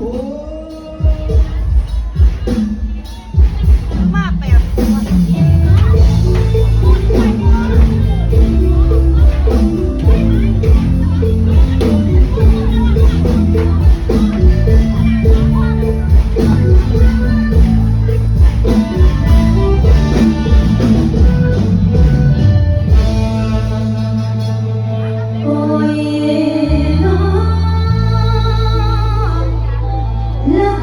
Oh.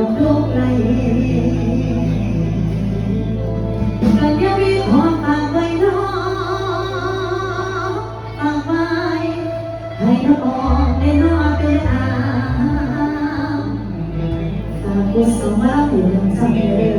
กันยอมพี่ขอฝากไว้ทั้งวันยังมีความฝากไว้น้องฝากไว้ให้น้องบอกในอนเป็นอาฝากกุศลมาเปลี่ยนใจเ